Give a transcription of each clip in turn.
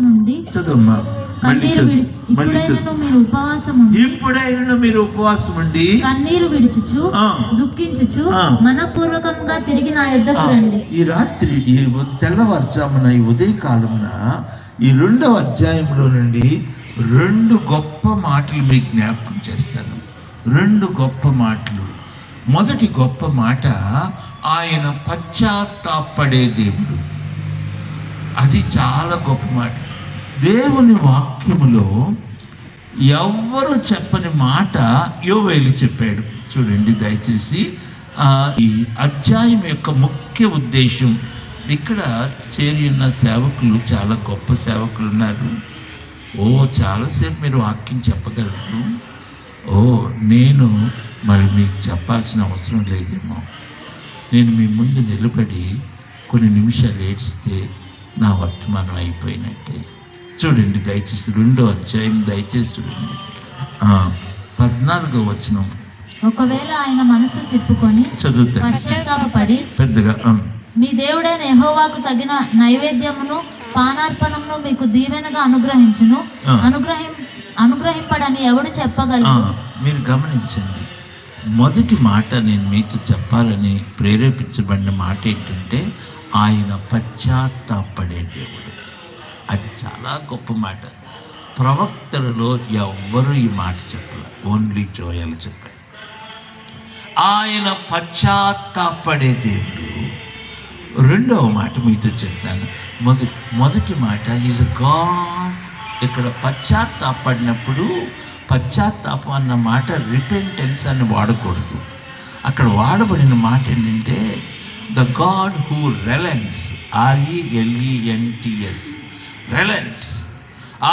నుండి చదువమ్మా కన్నీరు మీరు ఉపవాసం ఉండి ఇప్పుడైనా మీరు ఉపవాసం ఉండి కన్నీరు విడిచుచు. దుఃఖించుచు. మనపూర్వకంగా తిరిగి నా రండి. ఈ రాత్రి ఈ తెల్లవారుజామున ఈ ఉదయకాలమున ఈ రెండవ అధ్యాయంలో నుండి రెండు గొప్ప మాటలు మీకు జ్ఞాపకం చేస్తాను. రెండు గొప్ప మాటలు. మొదటి గొప్ప మాట ఆయన పశ్చాత్తాపడే దేవుడు. అది చాలా గొప్ప మాట. దేవుని వాక్యములో ఎవ్వరు చెప్పని మాట యోవేలు చెప్పాడు. చూడండి దయచేసి. ఆ, ఈ అధ్యాయం యొక్క ముఖ్య ఉద్దేశం. ఇక్కడ చేరి ఉన్న సేవకులు చాలా గొప్ప సేవకులు ఉన్నారు. ఓ చాలాసేపు మీరు వాక్యం చెప్పగలరు. ఓ నేను మరి మీకు చెప్పాల్సిన అవసరం లేదేమో. నేను మీ ముందు నిలబడి కొన్ని నిమిషాలు ఏడ్స్తే నా వర్తమానం అయిపోయినట్టే. చూడండి దయచేసి రెండో అధ్యాయం దయచేసి చూడండి. పద్నాలుగో వచనం. ఒకవేళ ఆయన మనసు తిప్పుకొని చదువుతాను పశ్చాత్తాపడి పెద్దగా మీ దేవుడైన యెహోవాకు తగిన నైవేద్యమును పానార్పణమును మీకు దీవెనగా అనుగ్రహించును. అనుగ్రహిం అనుగ్రహింపడని ఎవడు చెప్పగలరు మీరు గమనించండి. మొదటి మాట నేను మీతో చెప్పాలని ప్రేరేపించబడిన మాట ఏంటంటే ఆయన పశ్చాత్తాపడే దేవుడు. అది చాలా గొప్ప మాట. ప్రవక్తలలో ఎవ్వరూ ఈ మాట చెప్పలే ఓన్లీ జోయలు చెప్పారు ఆయన పశ్చాత్తాపడే దేవుడు రెండవ మాట మీతో చెప్తాను. మొదటి మొదటి మాట ఈజ్ గాడ్ ఇక్కడ పశ్చాత్తాపడినప్పుడు పశ్చాత్తాపం అన్న మాట రిపెంటెన్స్ అని వాడకూడదు. అక్కడ వాడబడిన మాట ఏంటంటే ద గాడ్ హూ రెలెన్స్ ఆర్ఈఎల్ఈఎన్టీఎస్ రెలెన్స్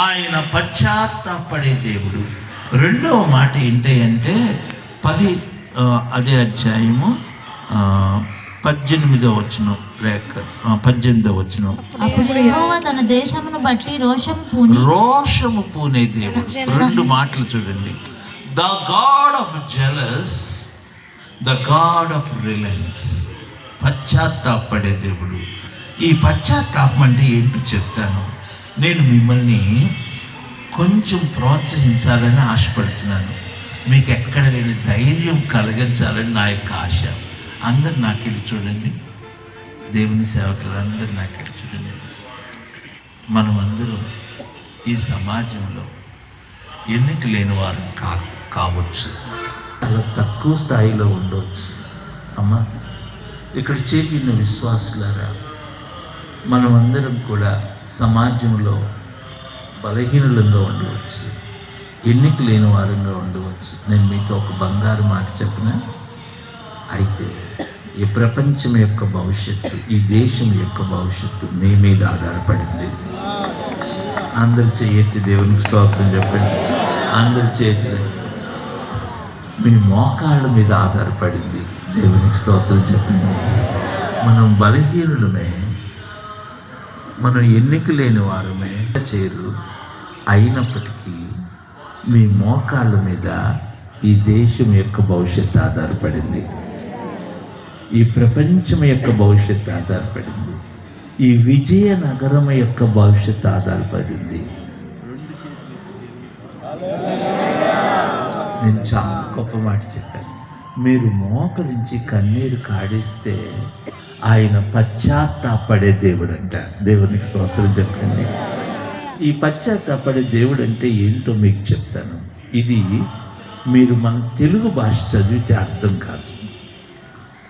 ఆయన పశ్చాత్తాపడే దేవుడు. రెండవ మాట ఏంటి అంటే పది అదే అధ్యాయము పద్దెనిమిదో వచనం లేక పద్దెనిమిదో వచనం. అప్పుడు యెహోవా తన దేశమును బట్టి రోషం పూని రోషము పూనే దేవుడు. రెండు మాటలు చూడండి. The God of jealous the God of reliance. పశ్చాత్తాపడే దేవుడు. ఈ పశ్చాత్తాపం అంటే ఏంటో చెప్తాను. నేను మిమ్మల్ని కొంచెం ప్రోత్సహించాలని ఆశపడుతున్నాను. మీకు ఎక్కడ లేని ధైర్యం కలిగించాలని నా యొక్క ఆశ. అందరు నాకెళ్ళి చూడండి. దేవుని సేవకులు అందరు నాకెళ్ళి చూడండి. మనమందరం ఈ సమాజంలో ఎన్నిక లేని వారు కా కావచ్చు. చాలా తక్కువ స్థాయిలో ఉండవచ్చు. అమ్మా ఇక్కడ చేపిన విశ్వాసులారా మనమందరం కూడా సమాజంలో బలహీనులంగా ఉండవచ్చు ఎన్నిక లేని వారంగా ఉండవచ్చు. నేను మీతో ఒక బంగారు మాట చెప్పిన. అయితే ఈ ప్రపంచం యొక్క భవిష్యత్తు ఈ దేశం యొక్క భవిష్యత్తు మీ మీద ఆధారపడింది అందరి చేయెత్తి దేవునికి స్తోత్రం చెప్పండి. అందరి చేతులు మీ మోకాళ్ళ మీద ఆధారపడింది దేవునికి స్తోత్రం చెప్పండి. మనం బలహీనులమే. మనం ఎన్నిక లేని వారమే చేరు అయినప్పటికీ మీ మోకాళ్ళ మీద ఈ దేశం యొక్క భవిష్యత్తు ఆధారపడింది. ఈ ప్రపంచం యొక్క భవిష్యత్తు ఆధారపడింది. ఈ విజయనగరం యొక్క భవిష్యత్తు ఆధారపడింది. నేను చాలా గొప్ప మాట చెప్పాను. మీరు మోకరించి కన్నీరు కాడిస్తే ఆయన పశ్చాత్తాపడే దేవుడు అంట దేవునికి స్తోత్రం చెప్పండి. ఈ పశ్చాత్తాపడే దేవుడు అంటే ఏంటో మీకు చెప్తాను. ఇది మీరు మన తెలుగు భాష చదివితే అర్థం కాదు.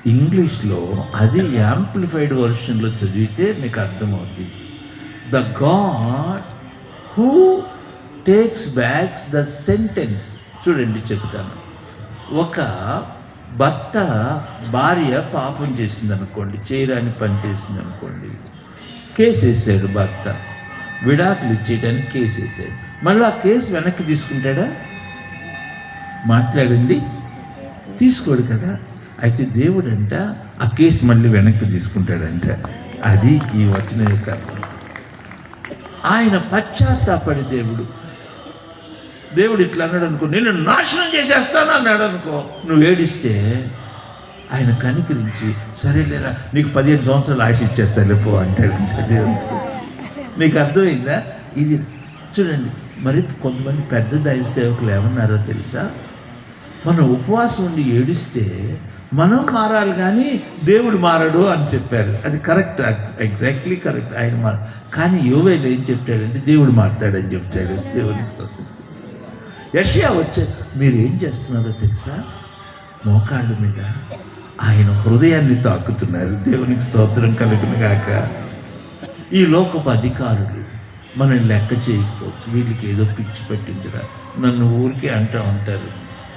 ఇంగ్లీష్లో అది యాంప్లిఫైడ్ వర్షన్లో చదివితే మీకు అర్థమవుతుంది. The God who takes backs the sentence. చూడండి చెప్తాను. ఒక భర్త భార్య పాపం చేసింది అనుకోండి చేయరాని పని చేసింది అనుకోండి కేసేసాడు భర్త. విడాకులు ఇచ్చేయడానికి కేసేసాడు. మళ్ళీ ఆ కేసు వెనక్కి తీసుకుంటాడా? మాట్లాడండి తీసుకోడు కదా. అయితే దేవుడు అంట ఆ కేసు మళ్ళీ వెనక్కి తీసుకుంటాడంట. అది ఈ వచనం యొక్క ఆయన పశ్చాత్తాపడి దేవుడు దేవుడు ఇట్లా అన్నాడు అనుకో నేను నాశనం చేసేస్తాను అన్నాడు అనుకో నువ్వు ఏడిస్తే ఆయన కనికరించి సరేలేరా నీకు పదిహేను సంవత్సరాలు ఆశ ఇచ్చేస్తా లేపో అంటాడు దేవుడు. నీకు అర్థమైందా? ఇది చూడండి మరి కొంతమంది పెద్ద దైవ సేవకులు ఏమన్నారో తెలుసా? మనం ఉపవాసం ఉండి ఏడిస్తే మనం మారాలి కానీ దేవుడు మారడు అని చెప్పారు. అది కరెక్ట్ ఎగ్జాక్ట్లీ కరెక్ట్ ఆయన మార కానీ యోవేలు ఏం చెప్తాడంటే దేవుడు మారుతాడని చెప్తాడు దేవుడిని స్తోత్రం. యెషయా వచ్చే మీరు ఏం చేస్తున్నారో తెలుసా? మోకాళ్ళ మీద ఆయన హృదయాన్ని తాకుతున్నారు. దేవునికి స్తోత్రం కలుగును ఈ లోకపు అధికారులు మనం లెక్క చేయకపోవచ్చు. వీళ్ళకి ఏదో పిచ్చి పట్టిందిరా. నన్ను ఊరికే అంటూ ఉంటారు.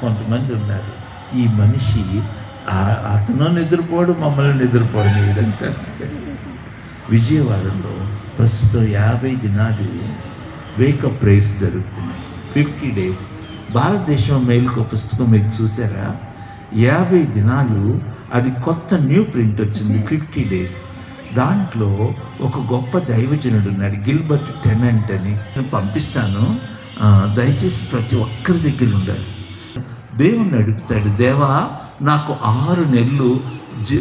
కొంతమంది ఉన్నారు. ఈ మనిషి అతను నిద్రపోడు మమ్మల్ని నిద్రపోవడం ఏదంటే విజయవాడలో ప్రస్తుతం యాభై దినాలు వేకప్ రేస్ జరుగుతున్నాయి. Fifty days. భారతదేశం మెయిల్కి పుస్తకం మీరు చూసారా? యాభై దినాలు అది కొత్త న్యూ ప్రింట్ వచ్చింది ఫిఫ్టీ డేస్. దాంట్లో ఒక గొప్ప దైవజనుడు ఉన్నాడు గిల్బర్ట్ టెనెంట్ అని. నేను పంపిస్తాను. దయచేసి ప్రతి ఒక్కరి దగ్గర ఉండాలి దేవుణ్ణి అడుగుతాడు దేవా నాకు ఆరు నెలలు జీ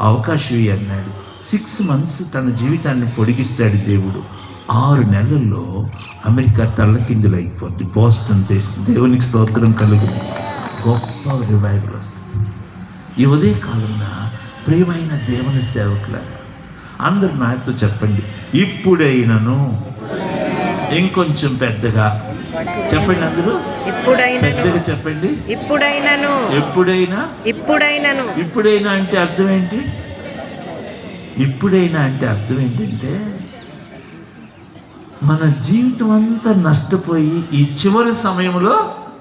అవకాశం ఇయ్యి అన్నాడు. సిక్స్ మంత్స్ తన జీవితాన్ని పొడిగిస్తాడు దేవుడు. ఆరు నెలల్లో అమెరికా తల్లకిందులు అయిపోద్ది బోస్టన్ దేశం దేవునికి స్తోత్రం కలుగును గొప్ప రివైవల్ వస్తుంది ఈ ఉదయ కాలంలో ప్రియమైన దేవుని సేవకులారా అందరు నాతో చెప్పండి. ఇప్పుడైనను ఇంకొంచెం పెద్దగా చెప్పండి అందరూ పెద్దగా చెప్పండి. ఇప్పుడైనను. ఎప్పుడైనా? ఇప్పుడైనను. ఇప్పుడైనా అంటే అర్థం ఏంటి? ఇప్పుడైనా అంటే అర్థం ఏంటంటే మన జీవితం అంతా నష్టపోయి ఈ చివరి సమయంలో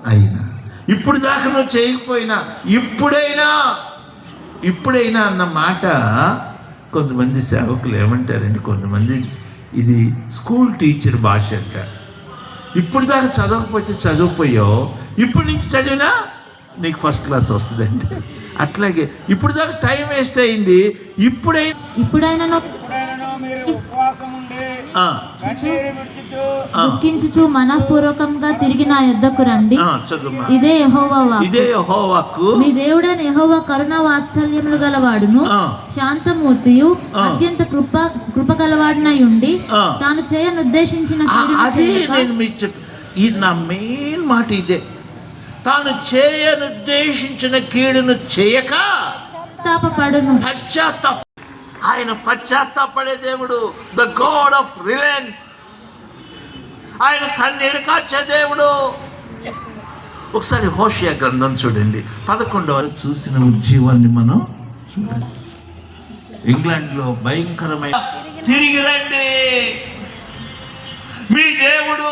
అయినా. ఇప్పుడు దాకా నువ్వు చేయకపోయినా ఇప్పుడైనా ఇప్పుడైనా అన్న మాట కొంతమంది సేవకులు ఏమంటారండి? కొంతమంది ఇది స్కూల్ టీచర్ భాష అంటారు ఇప్పుడు దాకా చదవకపోతే చదవకపోయావు ఇప్పటి నుంచి చదివినా నీకు ఫస్ట్ క్లాస్ వస్తుందండి. అట్లాగే ఇప్పుడు దాకా టైం వేస్ట్ అయింది ఇప్పుడైనా ఇప్పుడైనా ఎప్పుడైనా మీరు ఉపవాసం ఉండి ఆ, కన్నీరు విడుచుచు ఆ, దుఃఖించుచు మనఃపూర్వకంగా తిరిగి నా యొద్దకు రండి. ఇదే యెహోవా. ఇదే హోవాకు మీ దేవుడైన యెహోవా కరుణ వాత్సల్యములు గలవాడును. శాంతమూర్తియు. అత్యంత కృప కృప గలవాడునై ఉండి. తాను చేయనుద్దేశించిన అది నేను మీకు ఈ నా మెయిన్ మాట ఇదే. తాను చేయనుద్దేశించిన కీడును చేయక తాపపడును పశ్చాత్తాప ఆయన పశ్చాత్తాపడే దేవుడు ద గాడ్ ఆఫ్ రిలయన్స్ ఆయన కన్నీరు కాచే దేవుడు. ఒకసారి హోషియా గ్రంథం చూడండి. పదకొండవ చూసిన ఉజ్జీవాన్ని మనం చూడండి ఇంగ్లాండ్లో భయంకరమైన తిరిగి రండి. మీ దేవుడు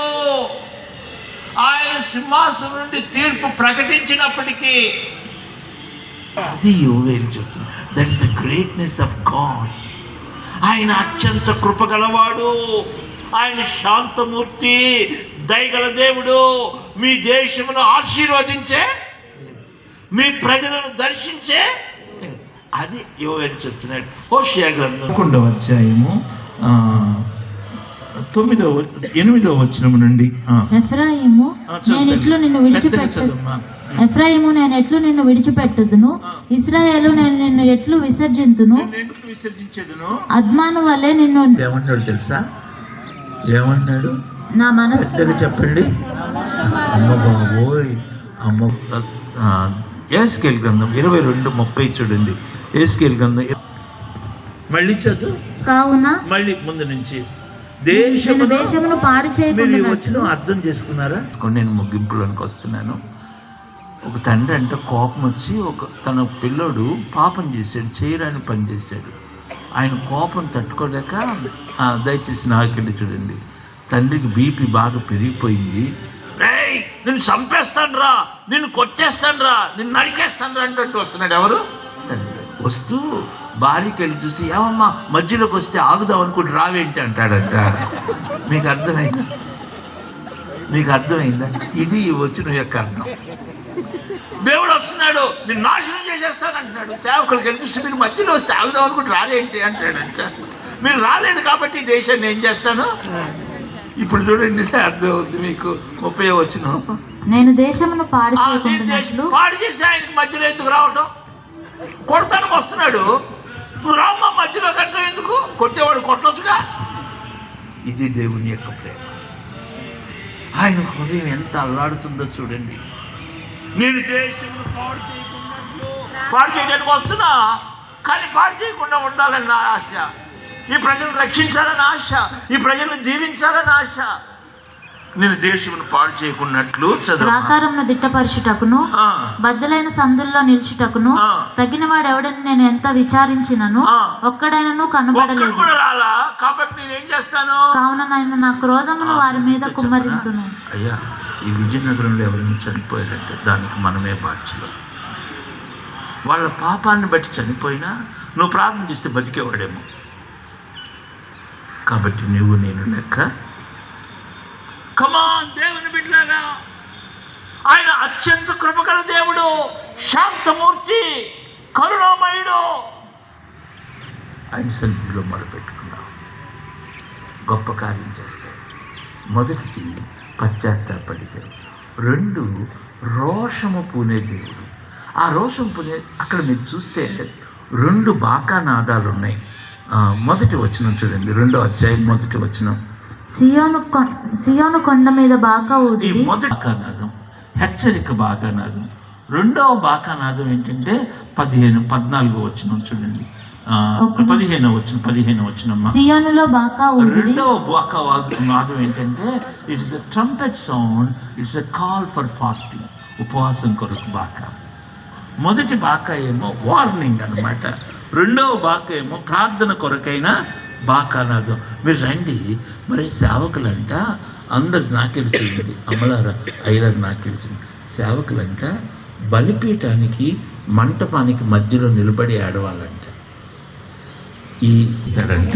ఆయన సింహాసనం నుండి తీర్పు ప్రకటించినప్పటికీ అది యోవేలు చెప్తుంది. That is the greatness of God ఆయన అత్యంత కృపగలవాడు ఆయన శాంతమూర్తి దయగల దేవుడు. మీ దేశమును ఆశీర్వదించే మీ ప్రజలను దర్శించే. అది యోవేలు చెప్తున్నాడు. హోషియా గ్రంథం. పదకొండవ అధ్యాయము ఆ, తొమ్మిదవ ఎనిమిదవ వచనము నుండి ఎఫ్రాయిము నేను ఇట్లు నిన్ను విడిచిపెట్టు. ఎఫ్రాయిము నేను ఎట్లు నిన్ను విడిచిపెట్టుదును? ఇస్రాయేలు నేను నిన్ను ఎట్లు విసర్జింతును? నేను ఎందుకు విసర్జించేదను? అద్మాను వల్లే నిన్ను ఏమన్నాడు తెలుసా? ఏమన్నాడు నా పెద్దగా చెప్పండి. అమ్మ బాబోయ్ అమ్మ ఏస్కేల్ గ్రంథం ఇరవై రెండు ముప్పై చూడండి. ఏస్కేల్ గ్రంథం మళ్ళీ చదువు. కావున మళ్ళీ ముందు నుంచి. నేను దేశము దేశమును పాడు మీరు ఈ చేయకుండా వచ్చిన అర్థం చేసుకున్నారా? నేను ముగింపులోనికి వస్తున్నాను. ఒక తండ్రి అంటే కోపం వచ్చి ఒక తన పిల్లోడు పాపం చేశాడు చేయరాని పని చేశాడు. ఆయన కోపం తట్టుకోలేక ఆ, దయచేసి నాకెళ్ళి చూడండి. తండ్రికి బీపీ బాగా పెరిగిపోయింది. రేయ్ నిన్ను చంపేస్తాను రా నిన్ను కొట్టేస్తాను రా నిన్ను నరికేస్తాను రా అంటూ వస్తున్నాడు ఎవరు? తండ్రి. వస్తూ భార్యకి వెళ్ళి చూసి ఏమమ్మా మధ్యలోకి వస్తే ఆగుదాం అనుకుంటే రావేంటి? అంటాడంట. మీకు అర్థమైందా? మీకు అర్థమైందా? ఇది ఈ వచ్చిన యొక్క అర్థం. దేవుడు వస్తున్నాడు నేను నాశనం చేసేస్తాను అంటున్నాడు సేవకులు కనిపిస్తే మీరు మధ్యలో వస్తే ఆగుదాం అనుకుంటే రాలేంటి అంటాడంట. మీరు రాలేదు కాబట్టి దేశాన్ని ఏం చేస్తాను? ఇప్పుడు చూడండి అర్థం అవుతుంది మీకు. ముప్పై వచ్చిన. నేను దేశమును పాడు పాడు చేసి ఆయనకి మధ్యలో ఎందుకు రావటం? కొడతానికి వస్తున్నాడు. నువ్వు రామ్మ మధ్యలో కట్టడం ఎందుకు? కొట్టేవాడు కొట్టొచ్చుగా? ఇది దేవుని యొక్క ప్రేమ. ఆయన హృదయం ఎంత అల్లాడుతుందో చూడండి. నేను దేశంలో పాడు చేయకుండా పాడు చేయడానికి వస్తున్నా కానీ పాడు చేయకుండా ఉండాలని నా ఆశ. ఈ ప్రజలను రక్షించాలని ఆశ. ఈ ప్రజలను దీవించాలని ఆశ. నేను దేశమును పాడు చేయకున్నట్లు చదువు. ప్రాకారంను దిట్టపరచుటకును బద్దలైన సందుల్లో నిలుచుటకును. తగిన వాడు ఎవడని నేను ఎంత విచారించినను. ఒక్కడైనను ఒక్కడు కనబడలేదు కాబట్టి నేనేం చేస్తాను? కావున నేను నా క్రోధమును వారి మీద? కుమ్మరింతును. అయ్యా ఈ విజయనగరంలో ఎవరైనా చనిపోయారంటే దానికి మనమే బాధ్యులు. వాళ్ళ పాపాన్ని బట్టి చనిపోయినా నువ్వు ప్రార్థన చేస్తే బతికేవాడేమో. కాబట్టి నువ్వు నేను లెక్క కమాన్ దేవుని బిడ్డలారా. ఆయన అత్యంత కృపగల దేవుడు శాంతమూర్తి కరుణామయుడు. ఆయన సన్నిధిలో మొదలుపెట్టుకున్నాం గొప్ప కార్యం చేస్తాడు. మొదటిది పశ్చాత్తాపడితే రెండు రోషము పూనే దేవుడు. ఆ రోషం పూనే అక్కడ మీరు చూస్తే రెండు బాకా నాదాలు ఉన్నాయి మొదటి వచనం చూడండి రెండో అధ్యాయం మొదటి వచనం. సియోను సియోను కొండ మీద బాకా ఊది మొదటి బాకానాదం హెచ్చరిక బాకానాదం రెండవ బాకానాదం ఏంటంటే పదిహేను పద్నాలుగో వచనం చూడండి. పదిహేను వచ్చిన పదిహేను వచ్చినమ్మా సియోనులో బాకా రెండవ బాక నాదం ఏంటంటే it's a trumpet sound it's a call for fasting ఉపవాసం కొరకు బాక. మొదటి బాక ఏమో వార్నింగ్ అన్నమాట. రెండవ బాక ఏమో ప్రార్థన కొరకైన బాకానాదం మీరు రండి. మరి సేవకులంట అందరు నాకెళ్ళి చేయండి. అమలార అయ్యారు నాకెళ్ళి సేవకులంట బలిపీఠానికి మంటపానికి మధ్యలో నిలబడి ఆడవాలంట ఈ ఇతడంట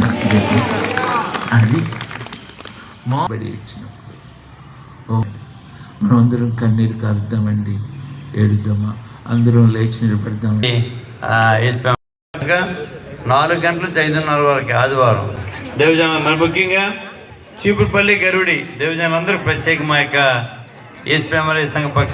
అది మోబడి ఇచ్చినప్పుడు. మనం అందరం కన్నీరు కారుద్దామండి. ఏడుద్దామా? అందరం లేచి నిలబెడదాం నాలుగు గంటల నుంచి ఐదున్నర వరకు ఆదివారం. దేవజనం మరి ముఖ్యంగా చీపురుపల్లి గరుడి దేవజనులందరూ ప్రత్యేక మా యొక్క ఏసు సంఘ పక్ష